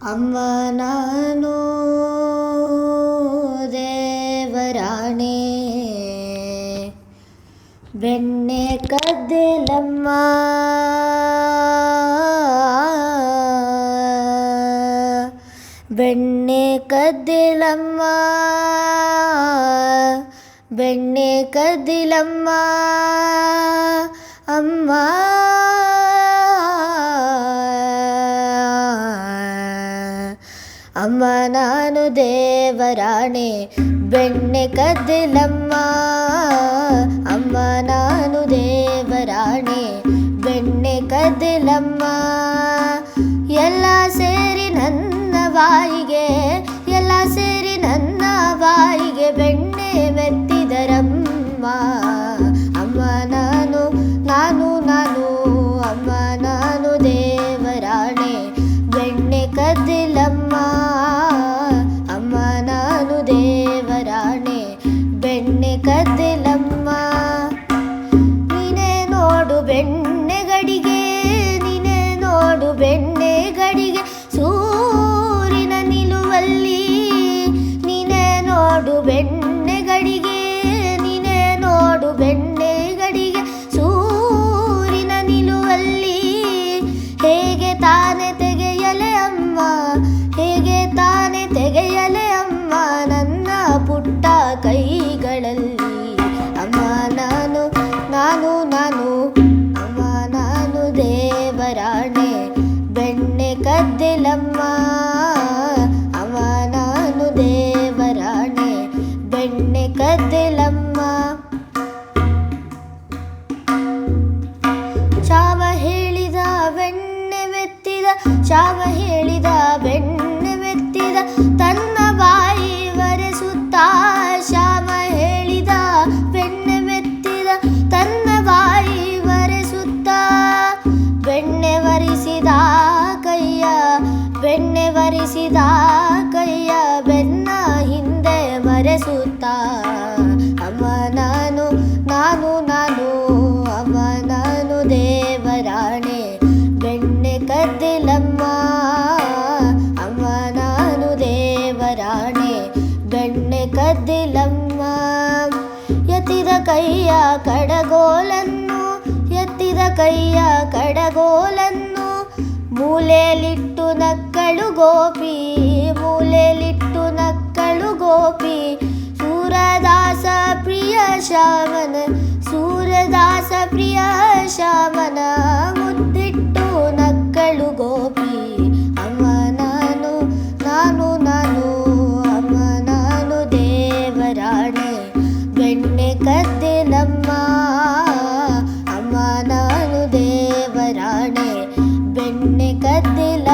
ಅಮ್ಮ ನಾನು ದೇವರಾಣೆ ಬೆಣ್ಣೆ ಕದ್ದೆಲಮ್ಮ ಬೆಣ್ಣೆ ಕದ್ದೆಲಮ್ಮ ಬೆಣ್ಣೆ ಕದ್ದಿಲಮ್ಮ ಅಮ್ಮ ಅಮ್ಮ ನಾನು ದೇವರಾಣೆ, ಬೆಣ್ಣೆ ಕದ್ದಿಲಮ್ಮ. ಅಮ್ಮ ನಾನು ದೇವರಾಣೆ, ಬೆಣ್ಣೆ ಕದ್ದಿಲಮ್ಮ. ಎಲ್ಲ ಸೇರಿ ನನ್ನ ಬಾಯಿಗೆ ಎಲ್ಲ ಸೇರಿ ನನ್ನ ಬಾಯಿಗೆ ಬೆಣ್ಣೆ താനത്തെ ಶಾವ ಹೇಳಿ ಎದ್ದಿಲಮ್ಮ ಎತ್ತಿದ ಕೈಯ ಕಡಗೋಲನ್ನು ಎತ್ತಿದ ಕೈಯ ಕಡಗೋಲನ್ನು ಮೂಲೆಯಲ್ಲಿಟ್ಟು ನಕ್ಕಳು ಗೋಪಿ. dil